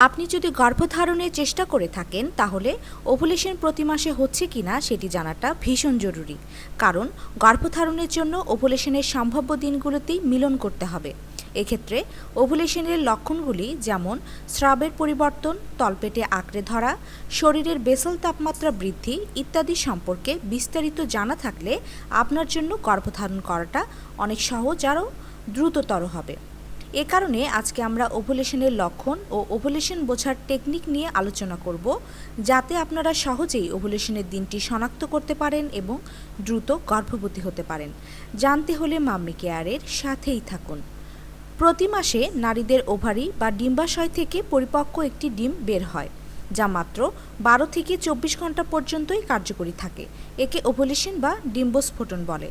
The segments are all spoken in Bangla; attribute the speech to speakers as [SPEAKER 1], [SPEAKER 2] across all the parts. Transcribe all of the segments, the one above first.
[SPEAKER 1] আপনি যদি গর্ভধারণের চেষ্টা করে থাকেন, তাহলে ওভুলেশন প্রতি মাসে হচ্ছে কিনা সেটি জানাটা ভীষণ জরুরি। কারণ গর্ভধারণের জন্য ওভুলেশনের সম্ভাব্য দিনগুলোতেই মিলন করতে হবে। এক্ষেত্রে ওভুলেশনের লক্ষণগুলি যেমন স্রাবের পরিবর্তন, তলপেটে আঁকড়ে ধরা, শরীরের বেসল তাপমাত্রা বৃদ্ধি ইত্যাদি সম্পর্কে বিস্তারিত জানা থাকলে আপনার জন্য গর্ভধারণ করাটা অনেক সহজ আরও দ্রুততর হবে। এ কারণে আজকে আমরা ওভুলেশনের লক্ষণ ও ওভুলেশন বোঝার টেকনিক নিয়ে আলোচনা করব, যাতে আপনারা সহজেই ওভুলেশনের দিনটি শনাক্ত করতে পারেন এবং দ্রুত গর্ভবতী হতে পারেন। জানতে হলে মাম্মি কেয়ারের সাথেই থাকুন। প্রতি মাসে নারীদের ওভারি বা ডিম্বাশয় থেকে পরিপক্ক একটি ডিম বের হয়। যা মাত্র বারো থেকে চব্বিশ ঘণ্টা পর্যন্তই কার্যকরী থাকে, একে ওভুলেশন বা ডিম্বস্ফোটন বলে।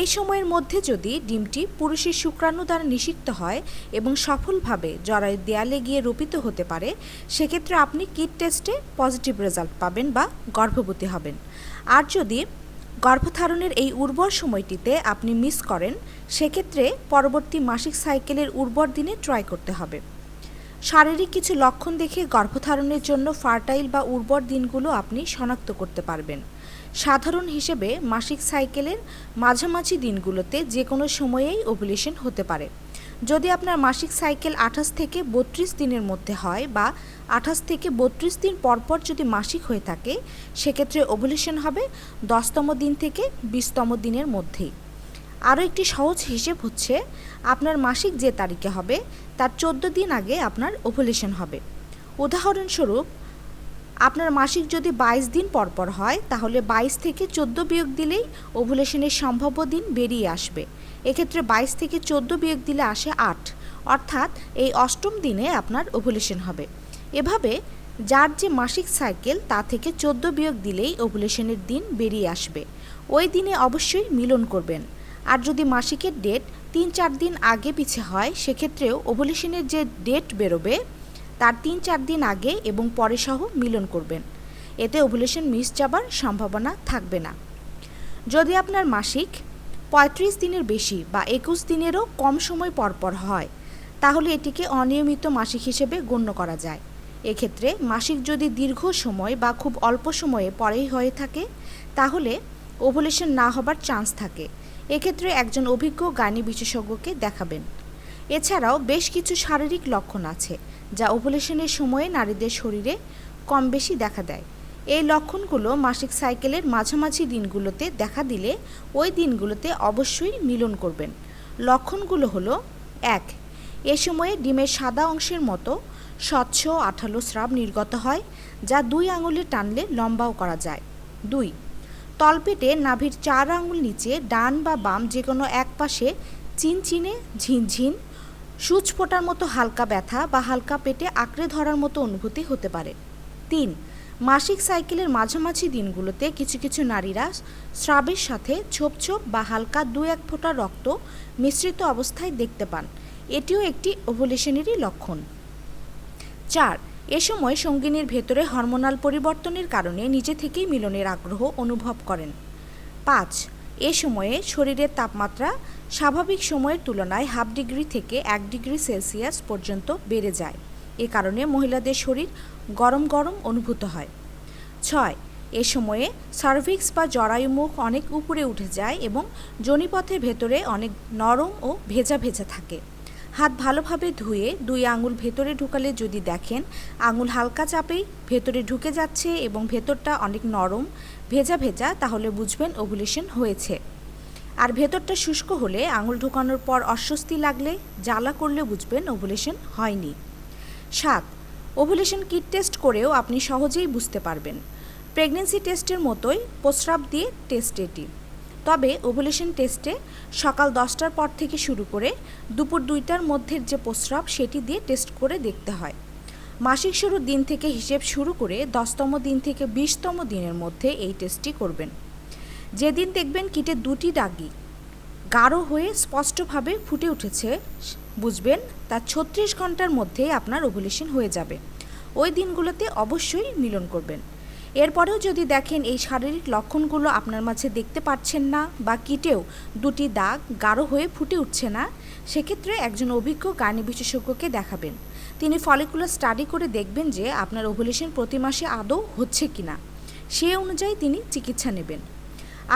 [SPEAKER 1] এই সময়ের মধ্যে যদি ডিমটি পুরুষের শুক্রাণু দ্বারা নিষিক্ত হয় এবং সফলভাবে জরায়ুর দেয়ালে গিয়ে রোপিত হতে পারে, সেক্ষেত্রে আপনি কিট টেস্টে পজিটিভ রেজাল্ট পাবেন বা গর্ভবতী হবেন। আর যদি গর্ভধারণের এই উর্বর সময়টিতে আপনি মিস করেন, সেক্ষেত্রে পরবর্তী মাসিক সাইকেলের উর্বর দিনে ট্রাই করতে হবে। শারীরিক কিছু লক্ষণ দেখে গর্ভধারণের জন্য ফার্টাইল বা উর্বর দিনগুলো আপনি শনাক্ত করতে পারবেন। সাধারণ হিসেবে মাসিক সাইকেলের মাঝামাঝি দিনগুলোতে যে কোনো সময়েই ওভুলেশন হতে পারে। যদি আপনার মাসিক সাইকেল আঠাশ থেকে বত্রিশ দিনের মধ্যে হয় বা আঠাশ থেকে বত্রিশ দিন পরপর যদি মাসিক হয়ে থাকে, সেক্ষেত্রে ওভুলেশন হবে দশতম দিন থেকে বিশতম দিনের মধ্যেই। আরও একটি সহজ হিসেব হচ্ছে, আপনার মাসিক যে তারিখে হবে, তার চোদ্দ দিন আগে আপনার ওভুলেশন হবে। উদাহরণস্বরূপ, আপনার মাসিক যদি বাইশ দিন পরপর হয়, তাহলে বাইশ থেকে চোদ্দ বিয়োগ দিলেই ওভুলেশনের সম্ভাব্য দিন বেরিয়ে আসবে। এক্ষেত্রে বাইশ থেকে চোদ্দ বিয়োগ দিলে আসে আট, অর্থাৎ এই অষ্টম দিনে আপনার ওভুলেশন হবে। এভাবে যার যে মাসিক সাইকেল তা থেকে চোদ্দ বিয়োগ দিলেই ওভুলেশনের দিন বেরিয়ে আসবে। ওই দিনে অবশ্যই মিলন করবেন। আর যদি মাসিকের ডেট তিন চার দিন আগে পিছে হয়, সেক্ষেত্রেও ওভুলেশনের যে ডেট বেরোবে, তার তিন চার দিন আগে এবং পরে সহ মিলন করবেন। এতে ওভুলেশন মিস যাবার সম্ভাবনা থাকবে না। যদি আপনার মাসিক পঁয়ত্রিশ দিনের বেশি বা একুশ দিনেরও কম সময় পরপর হয়, তাহলে এটিকে অনিয়মিত মাসিক হিসেবে গণ্য করা যায়। এক্ষেত্রে মাসিক যদি দীর্ঘ সময় বা খুব অল্প সময়ে পরেই হয়ে থাকে, তাহলে ওভুলেশন না হবার চান্স থাকে। এক্ষেত্রে একজন অভিজ্ঞ গানি বিশেষজ্ঞকে দেখাবেন। এছাড়াও বেশ কিছু শারীরিক লক্ষণ আছে, যা ওভুলেশনের সময়ে নারীদের শরীরে কম বেশি দেখা দেয়। এই লক্ষণগুলো মাসিক সাইকেলের মাঝামাঝি দিনগুলোতে দেখা দিলে ওই দিনগুলোতে অবশ্যই মিলন করবেন। লক্ষণগুলো হলো, এক, এ সময়ে ডিমের সাদা অংশের মতো স্বচ্ছ আঠালো স্রাব নির্গত হয়, যা দুই আঙুলে টানলে লম্বাও করা যায়। দুই তলপেটে নাভির চার আঙুল নিচে, ডান বা বাম যে কোনো এক পাশে চিনচিনে, ঝিনঝিন, সূচ ফোটার মতো হালকা ব্যথা বা হালকা পেটে আঁকড়ে ধরার মতো অনুভূতি হতে পারে। তিন, মাসিক সাইকেলের মাঝামাঝি দিনগুলোতে কিছু কিছু নারীরা স্রাবের সাথে ছোপ ছোপ বা হালকা দু এক ফোঁটা রক্ত মিশ্রিত অবস্থায় দেখতে পান। এটিও একটি ওভুলেশনেরই লক্ষণ। চার এ সময় সঙ্গিনীর ভেতরে হরমোনাল পরিবর্তনের কারণে নিজে থেকেই মিলনের আগ্রহ অনুভব করেন। পাঁচ, এ সময়ে শরীরের তাপমাত্রা স্বাভাবিক সময়ের তুলনায় হাফ ডিগ্রি থেকে এক ডিগ্রি সেলসিয়াস পর্যন্ত বেড়ে যায়। এ কারণে মহিলাদের শরীর গরম গরম অনুভূত হয়। ছয়, এ সময়ে সার্ভিক্স বা জরায়ুমুখ অনেক উপরে উঠে যায় এবং জনিপথের ভেতরে অনেক নরম ও ভেজা ভেজা থাকে। হাত ভালোভাবে ধুয়ে দুই আঙুল ভেতরে ঢুকালে যদি দেখেন, আঙুল হালকা চাপেই ভেতরে ঢুকে যাচ্ছে এবং ভেতরটা অনেক নরম, ভেজা ভেজা, তাহলে বুঝবেন ওভুলেশন হয়েছে। আর ভেতরটা শুষ্ক হলে আঙুল ঢুকানোর পর অস্বস্তি লাগলে জ্বালা করলে বুঝবেন ওভুলেশন হয়নি। সাত, ওভুলেশন কিট টেস্ট করেও আপনি সহজেই বুঝতে পারবেন। প্রেগনেন্সি টেস্টের মতোই প্রস্রাব দিয়ে টেস্ট এটি। তবে ওভুলেশন টেস্টে সকাল দশটার পর থেকে শুরু করে দুপুর দুইটার মধ্যের যে প্রস্রাব, সেটি দিয়ে টেস্ট করে দেখতে হয়। মাসিক শুরুর দিন থেকে হিসেব শুরু করে দশতম দিন থেকে বিশতম দিনের মধ্যে এই টেস্টটি করবেন। যেদিন দেখবেন কিটে দুটি দাগি গাঢ় হয়ে স্পষ্টভাবে ফুটে উঠেছে, বুঝবেন তার ছত্রিশ ঘণ্টার মধ্যেই আপনার ওভুলেশন হয়ে যাবে। ওই দিনগুলোতে অবশ্যই মিলন করবেন। এরপরেও যদি দেখেন এই শারীরিক লক্ষণগুলো আপনার মাঝে দেখতে পাচ্ছেন না বা কিটেও দুটি দাগ গাঢ় হয়ে ফুটে উঠছে না, সেক্ষেত্রে একজন অভিজ্ঞ গানি বিশেষজ্ঞকে দেখাবেন। তিনি ফলিকুলার স্টাডি করে দেখবেন যে আপনার ওভুলেশন প্রতি মাসে আদৌ হচ্ছে কি না সে অনুযায়ী তিনি চিকিৎসা নেবেন।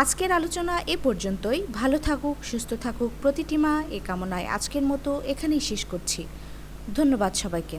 [SPEAKER 1] আজকের আলোচনা এ পর্যন্তই। ভালো থাকুক, সুস্থ থাকুক। প্রতিটি মা এ কামনায় আজকের মতো এখানেই শেষ করছি। ধন্যবাদ সবাইকে।